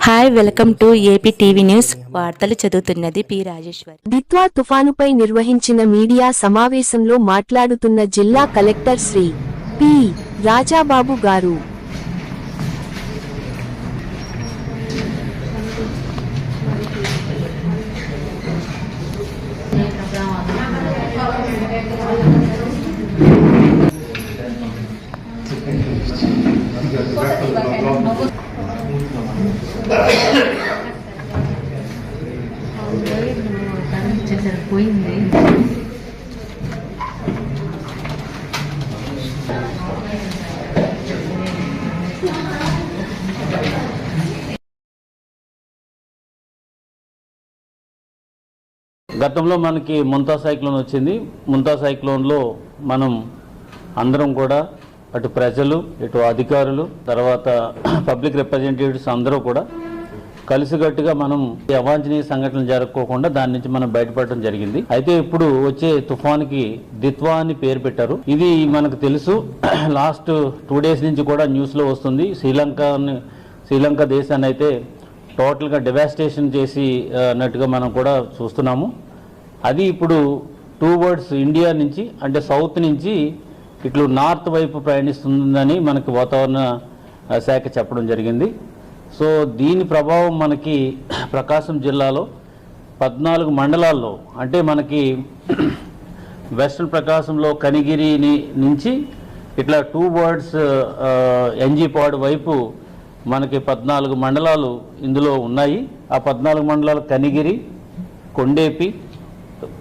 Hi welcome to AP TV news వార్తలు చదువుతున్నది P Rajeshwar. Ditwah తుఫానుపై నిర్వహించిన మీడియా సమావేశంలో మాట్లాడుతున్న జిల్లా కలెక్టర్ శ్రీ పి రాజాబాబు గారు. పోయింది గతంలో మనకి ముంతా సైక్లోన్ వచ్చింది. ముంతా సైక్లోన్లో మనం అందరం కూడా అటు ప్రజలు ఇటు అధికారులు తర్వాత పబ్లిక్ రిప్రజెంటేటివ్స్ అందరూ కూడా కలిసిగట్టుగా మనం అవాంఛనీయ సంఘటనలు జరగకోకుండా దాని నుంచి మనం బయటపడటం జరిగింది. అయితే ఇప్పుడు వచ్చే తుఫాన్కి దిత్వా అని పేరు పెట్టారు. ఇది మనకు తెలుసు. లాస్ట్ టూ డేస్ నుంచి కూడా న్యూస్లో వస్తుంది. శ్రీలంకని శ్రీలంక దేశాన్ని అయితే టోటల్గా డివాస్టేషన్ చేసి అన్నట్టుగా మనం కూడా చూస్తున్నాము. అది ఇప్పుడు టూ వర్డ్స్ ఇండియా నుంచి అంటే సౌత్ నుంచి ఇట్లు నార్త్ వైపు ప్రయాణిస్తుందని మనకి వాతావరణ శాఖ చెప్పడం జరిగింది. సో దీని ప్రభావం మనకి ప్రకాశం జిల్లాలో పద్నాలుగు మండలాల్లో అంటే మనకి వెస్ట్రన్ ప్రకాశంలో కనిగిరిని నుంచి ఇట్లా టూ వర్డ్స్ ఎన్జీపాడ్ వైపు మనకి పద్నాలుగు మండలాలు ఇందులో ఉన్నాయి. ఆ పద్నాలుగు మండలాలు కనిగిరి కొండేపి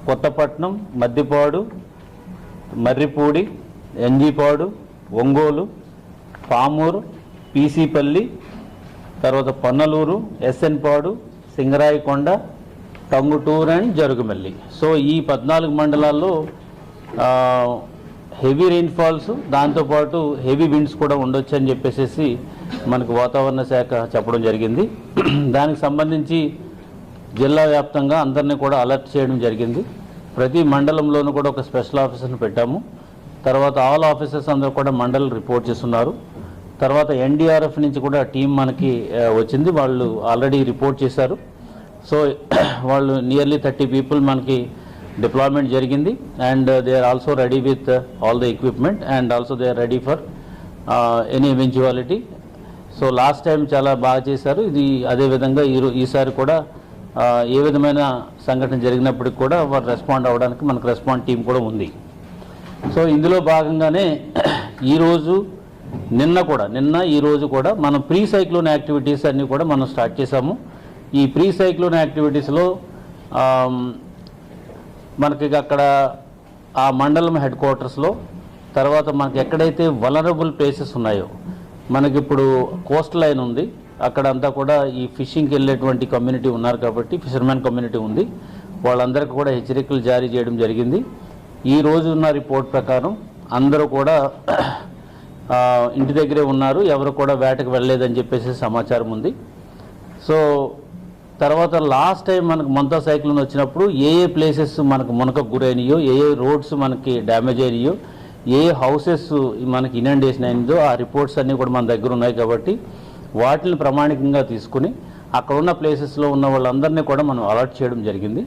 కొత్తపట్నం మద్దిపాడు మర్రిపూడి ఎన్జీపాడు ఒంగోలు పామూరు పీసీపల్లి తర్వాత పొన్నలూరు ఎస్ఎన్పాడు సింగరాయకొండ టంగుటూరు అండ్ జరుగుమల్లి. సో ఈ పద్నాలుగు మండలాల్లో హెవీ రెయిన్ఫాల్స్ దాంతోపాటు హెవీ విండ్స్ కూడా ఉండొచ్చు అని చెప్పేసి మనకు వాతావరణ శాఖ చెప్పడం జరిగింది. దానికి సంబంధించి జిల్లా వ్యాప్తంగా అందరినీ కూడా అలర్ట్ చేయడం జరిగింది. ప్రతి మండలంలోనూ కూడా ఒక స్పెషల్ ఆఫీసర్ని పెట్టాము. తర్వాత ఆల్ ఆఫీసర్స్ అందరూ కూడా మండల్ రిపోర్ట్ చేస్తున్నారు. తర్వాత ఎన్డీఆర్ఎఫ్ నుంచి కూడా టీం మనకి వచ్చింది. వాళ్ళు ఆల్రెడీ రిపోర్ట్ చేశారు. సో వాళ్ళు నియర్లీ థర్టీ పీపుల్ మనకి డిప్లాయ్మెంట్ జరిగింది. And they are also ready with all the equipment and also they are ready for any eventuality so last time చాలా బాగా చేశారు. ఇది అదేవిధంగా ఈ ఈసారి కూడా ఏ విధమైన సంఘటన జరిగినప్పటికి కూడా వారు రెస్పాండ్ అవ్వడానికి మనకు రెస్పాండ్ టీం కూడా ఉంది. సో ఇందులో భాగంగానే ఈరోజు నిన్న కూడా నిన్న ఈ రోజు కూడా మనం ప్రీ సైక్లోన్ యాక్టివిటీస్ అన్నీ కూడా మనం స్టార్ట్ చేసాము ఈ ప్రీ సైక్లోన్ యాక్టివిటీస్లో మనకి అక్కడ ఆ మండలం హెడ్ క్వార్టర్స్లో తర్వాత మనకి ఎక్కడైతే వలరబుల్ ప్లేసెస్ ఉన్నాయో మనకి ఇప్పుడు కోస్ట్ లైన్ ఉంది. అక్కడ అంతా కూడా ఈ ఫిషింగ్కి వెళ్ళేటువంటి కమ్యూనిటీ ఉన్నారు కాబట్టి ఫిషర్మెన్ కమ్యూనిటీ ఉంది. వాళ్ళందరికీ కూడా హెచ్చరికలు జారీ చేయడం జరిగింది. ఈ రోజు ఉన్న రిపోర్ట్ ప్రకారం అందరూ కూడా ఇంటి దగ్గరే ఉన్నారు ఎవరు కూడా వేటకు వెళ్ళలేదని చెప్పేసి సమాచారం ఉంది. సో తర్వాత లాస్ట్ టైం మనకు మొంతా సైక్లోన్ వచ్చినప్పుడు ఏ ఏ ప్లేసెస్ మనకు మునకకు గురైనయో ఏ ఏ రోడ్స్ మనకి డ్యామేజ్ అయినాయో ఏ హౌసెస్ మనకి ఇనండేషన్ అయిందో ఆ రిపోర్ట్స్ అన్నీ కూడా మన దగ్గర ఉన్నాయి కాబట్టి వాటిని ప్రామాణికంగా తీసుకుని అక్కడ ఉన్న ప్లేసెస్లో ఉన్న వాళ్ళందరినీ కూడా మనం అలర్ట్ చేయడం జరిగింది.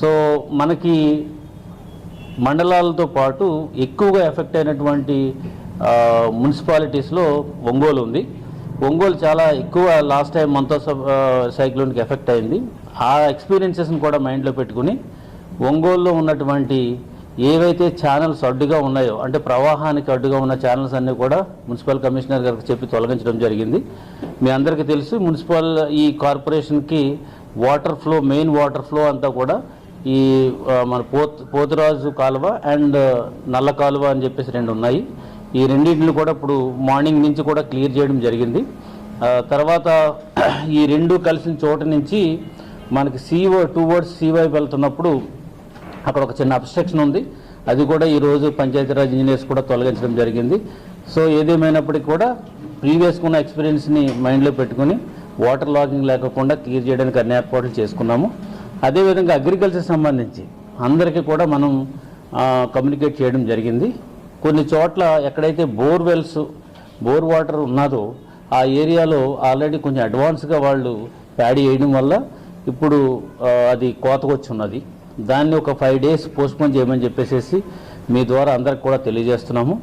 సో మనకి మండలాలతో పాటు ఎక్కువగా ఎఫెక్ట్ అయినటువంటి మున్సిపాలిటీస్లో ఒంగోలు ఉంది. ఒంగోలు చాలా ఎక్కువ లాస్ట్ టైం మంతో సైక్లోన్కి ఎఫెక్ట్ అయింది. ఆ ఎక్స్పీరియన్సెస్ని కూడా మైండ్లో పెట్టుకుని ఒంగోలులో ఉన్నటువంటి ఏవైతే ఛానల్స్ అడ్డుగా ఉన్నాయో అంటే ప్రవాహానికి అడ్డుగా ఉన్న ఛానల్స్ అన్నీ కూడా మున్సిపల్ కమిషనర్ గారికి చెప్పి తొలగించడం జరిగింది. మీ అందరికీ తెలుసు మున్సిపల్ ఈ కార్పొరేషన్కి water flow main water flow అంతా కూడా ఈ మన పోత్ పోతురాజు కాలువ అండ్ నల్ల కాలువ అని చెప్పేసి రెండు ఉన్నాయి. ఈ రెండింటిని కూడా ఇప్పుడు మార్నింగ్ నుంచి కూడా క్లియర్ చేయడం జరిగింది. తర్వాత ఈ రెండు కలిసిన చోట నుంచి మనకి సీఓ టూ వర్డ్స్ సీ వైపు వెళ్తున్నప్పుడు అక్కడ ఒక చిన్న అబ్స్ట్రక్షన్ ఉంది. అది కూడా ఈరోజు పంచాయతీరాజ్ ఇంజనీర్స్ కూడా తొలగించడం జరిగింది. సో ఏదేమైనప్పటికీ కూడా ప్రీవియస్గా ఉన్న ఎక్స్పీరియన్స్ని మైండ్లో పెట్టుకుని వాటర్ లాగింగ్ లేకుండా క్లియర్ చేయడానికి అన్ని ఏర్పాట్లు చేసుకున్నాము. అదేవిధంగా అగ్రికల్చర్ సంబంధించి అందరికీ కూడా మనం కమ్యూనికేట్ చేయడం జరిగింది. కొన్ని చోట్ల ఎక్కడైతే బోర్వెల్స్ బోర్ వాటర్ ఉన్నదో ఆ ఏరియాలో ఆల్రెడీ కొంచెం అడ్వాన్స్గా వాళ్ళు ప్యాడీ వేయడం వల్ల ఇప్పుడు అది కోతకొచ్చి ఉన్నది. దాన్ని ఒక ఫైవ్ డేస్ పోస్ట్పోన్ చేయమని చెప్పేసి మీ ద్వారా అందరికి కూడా తెలియజేస్తున్నాము.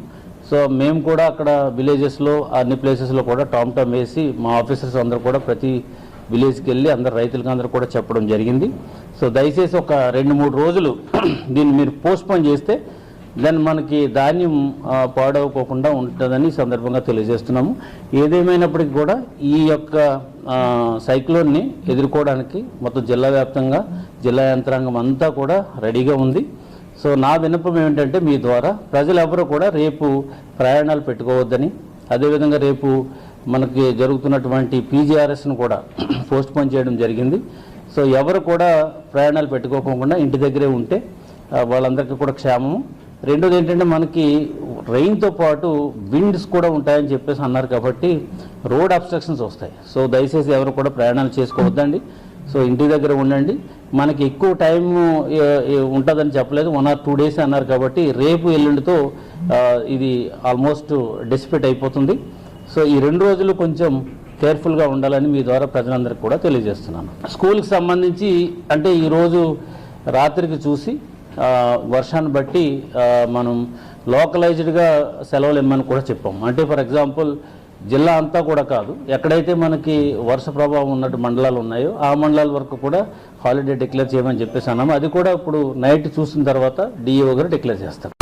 సో మేము కూడా అక్కడ విలేజెస్లో అన్ని ప్లేసెస్లో కూడా టామ్ టామ్ వేసి మా ఆఫీసర్స్ అందరూ కూడా ప్రతి విలేజ్కి వెళ్ళి అందరు రైతులకు అందరూ కూడా చెప్పడం జరిగింది. సో దయచేసి ఒక రెండు మూడు రోజులు దీన్ని మీరు పోస్ట్పోన్ చేస్తే దెన్ మనకి ధాన్యం పాడవకోకుండా ఉంటుందని సందర్భంగా తెలియజేస్తున్నాము. ఏదేమైనప్పటికీ కూడా ఈ యొక్క సైక్లోన్ని ఎదుర్కోవడానికి మొత్తం జిల్లా వ్యాప్తంగా జిల్లా యంత్రాంగం అంతా కూడా రెడీగా ఉంది. సో నా విన్నపం ఏమిటంటే మీ ద్వారా ప్రజలెవరూ కూడా రేపు ప్రయాణాలు పెట్టుకోవద్దని అదేవిధంగా రేపు మనకి జరుగుతున్నటువంటి పీజీఆర్ఎస్ను కూడా పోస్ట్ పోన్ చేయడం జరిగింది. సో ఎవరు కూడా ప్రయాణాలు పెట్టుకోకుండా ఇంటి దగ్గరే ఉంటే వాళ్ళందరికీ కూడా క్షేమము. రెండోది ఏంటంటే మనకి రెయిన్తో పాటు విండ్స్ కూడా ఉంటాయని చెప్పేసి అన్నారు కాబట్టి రోడ్ అబ్స్ట్రక్షన్స్ వస్తాయి. సో దయచేసి ఎవరు కూడా ప్రయాణాలు చేసుకోవద్దండి. సో ఇంటి దగ్గర ఉండండి. మనకి ఎక్కువ టైం ఉంటుందని చెప్పలేదు. వన్ ఆర్ టూ డేస్ అన్నారు కాబట్టి రేపు ఎల్లుండితో ఇది ఆల్మోస్ట్ డిసిపేట్ అయిపోతుంది. సో ఈ రెండు రోజులు కొంచెం కేర్ఫుల్గా ఉండాలని మీ ద్వారా ప్రజలందరికీ కూడా తెలియజేస్తున్నాను. స్కూల్కి సంబంధించి అంటే ఈరోజు రాత్రికి చూసి వర్షాన్ని బట్టి మనం లోకలైజ్డ్గా సెలవులు ఇమ్మని కూడా చెప్పాం. అంటే ఫర్ ఎగ్జాంపుల్ జిల్లా అంతా కూడా కాదు ఎక్కడైతే మనకి వర్ష ప్రభావం ఉన్నట్టు మండలాలు ఉన్నాయో ఆ మండలాల వరకు కూడా హాలిడే డిక్లేర్ చేయమని చెప్పేసి అన్నాము అది కూడా ఇప్పుడు నైట్ చూసిన తర్వాత డిఈఓ గారు డిక్లేర్ చేస్తారు.